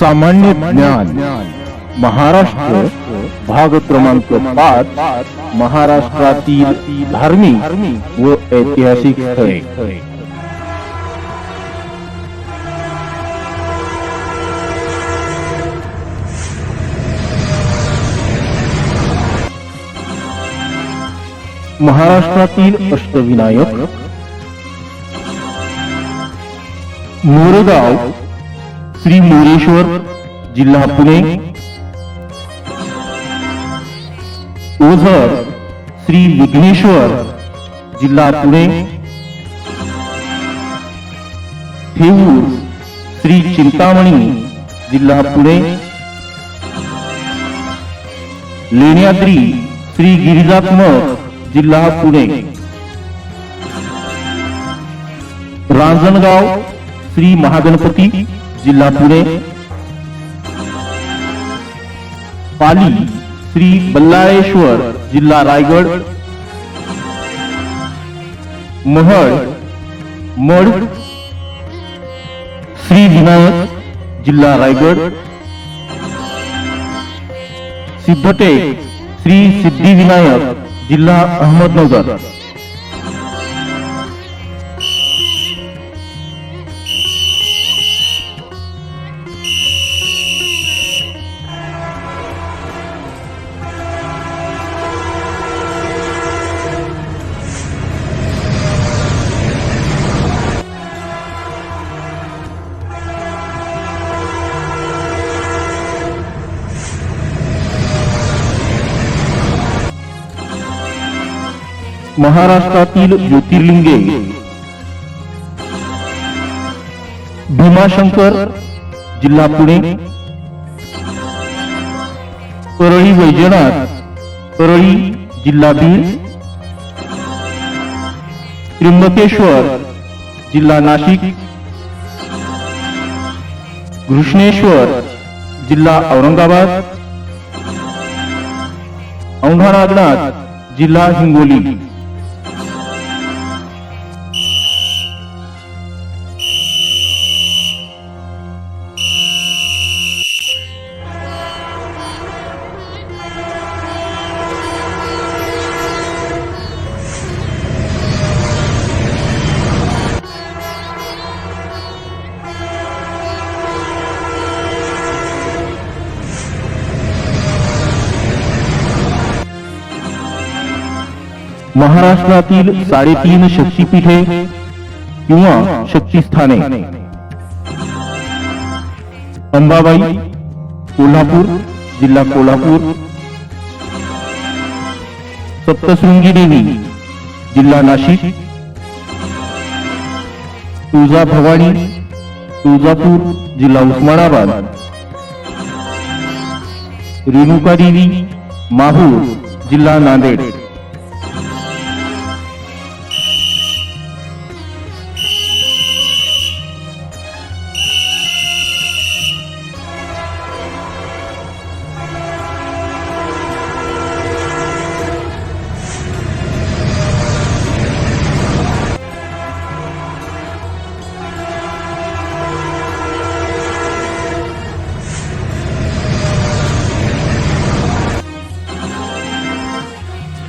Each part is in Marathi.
सामान्य ज्ञान। महाराष्ट्र भाग क्रमांक पाच महाराष्ट्रातील धार्मिक व ऐतिहासिक स्थळे। महाराष्ट्रातील अष्टविनायक। मोरगाव श्री मोरेश्वर जिल्हा पुणे. ओझर श्री विघ्नेश्वर जिल्हा पुणे. ठेऊर श्री चिंतामणी जिल्हा पुणे. लेण्याद्री श्री गिरिजात्मक जिल्हा पुणे. रांजणगाव श्री महागणपती. जिल्हा पुणे. पाली श्री बल्लाळेश्वर जिल्हा रायगड. महड मड श्री विनायक जिल्हा रायगड. सिद्धटेक श्री सिद्धिविनायक जिल्हा अहमदनगर. महाराष्ट्रातील ज्योतिर्लिंगे. भीमाशंकर जिल्हा पुणे. परळी वैजनाथ परळी जिल्हा बीड त्र्यंबकेश्वर जिल्हा नाशिक. घृष्णेश्वर जिल्हा औरंगाबाद. औंढा नागनाथ जिल्हा हिंगोली. महाराष्ट्रातील साडेतीन शक्तीपीठे किंवा शक्तीस्थाने. अंबाबाई कोल्हापूर जिल्हा कोल्हापूर. सप्तशृंगी देवी जिल्हा नाशिक. तुळजा भवानी तुळजापूर जिल्हा उस्मानाबाद. रेणुका देवी माहूर जिल्हा नांदेड.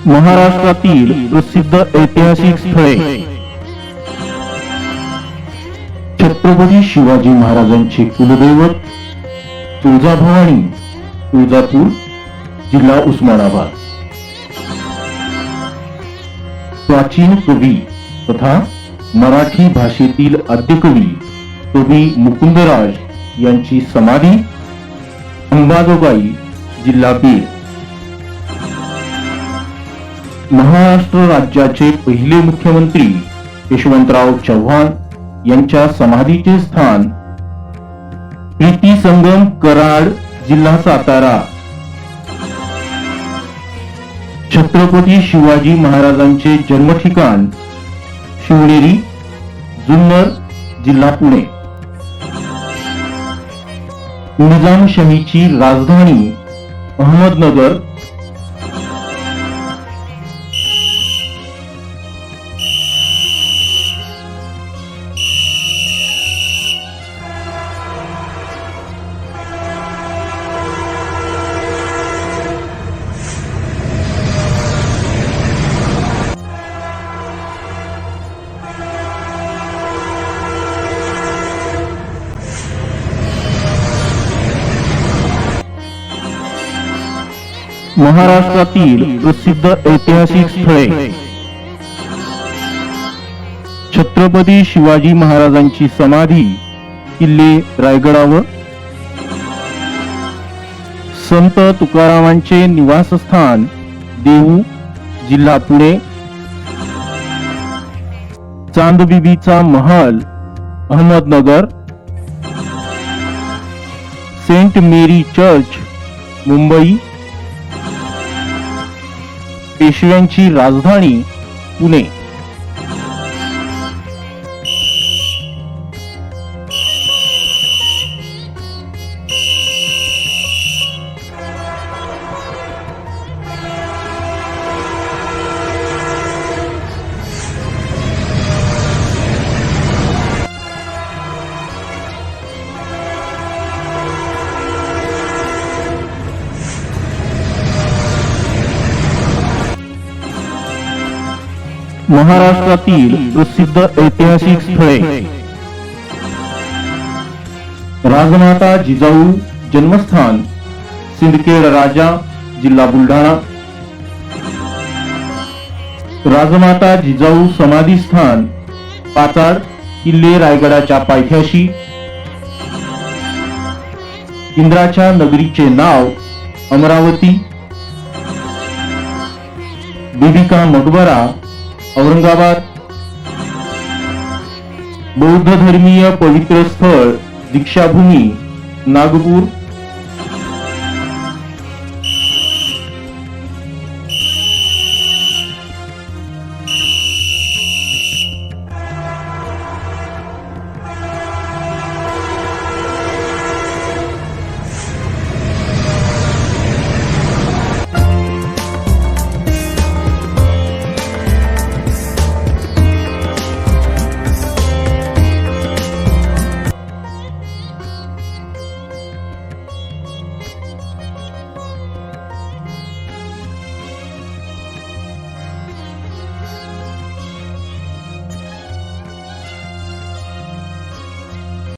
महाराष्ट्रातील प्रसिद्ध ऐतिहासिक स्थळे. छत्रपती शिवाजी महाराजांचे कुलदैवत तुळजाभवानी तुळजापूर जिल्हा उस्मानाबाद. प्राचीन कवी तथा मराठी भाषेतील आद्यकवी कवी मुकुंदराज यांची समाधी अंबाजोगाई जिल्हा बीड. महाराष्ट्र राज्याचे पहिले मुख्यमंत्री यशवंतराव चव्हाण यांच्या समाधीचे स्थान प्रीती संगम कराड जिल्हा सातारा. छत्रपती शिवाजी महाराजांचे जन्मठिकाण शिवनेरी जुन्नर जिल्हा पुणे. निजामशाहीची राजधानी अहमदनगर महाराष्ट्रातील प्रसिद्ध ऐतिहासिक स्थळे. छत्रपती शिवाजी महाराजांची समाधी किल्ले रायगडावर. संत तुकारामांचे निवासस्थान देऊ जिल्हा पुणे. चांदबिबीचा Mahal Ahmednagar. Saint Mary church Mumbai. पेशव्यांची राजधानी पुणे. महाराष्ट्रातील प्रसिद्ध ऐतिहासिक स्थळे. राजमाता जिजाऊ जन्मस्थान सिंदखेड राजा जिल्हा बुलढाणा. राजमाता जिजाऊ समाधी स्थान पाचाड किल्ले रायगडाच्या पायथ्याशी. इंद्राच्या नगरीचे नाव अमरावती. बिबिका मकबरा औरंगाबाद. बौद्ध धर्मीय पवित्र स्थळ दीक्षाभूमी नागपूर.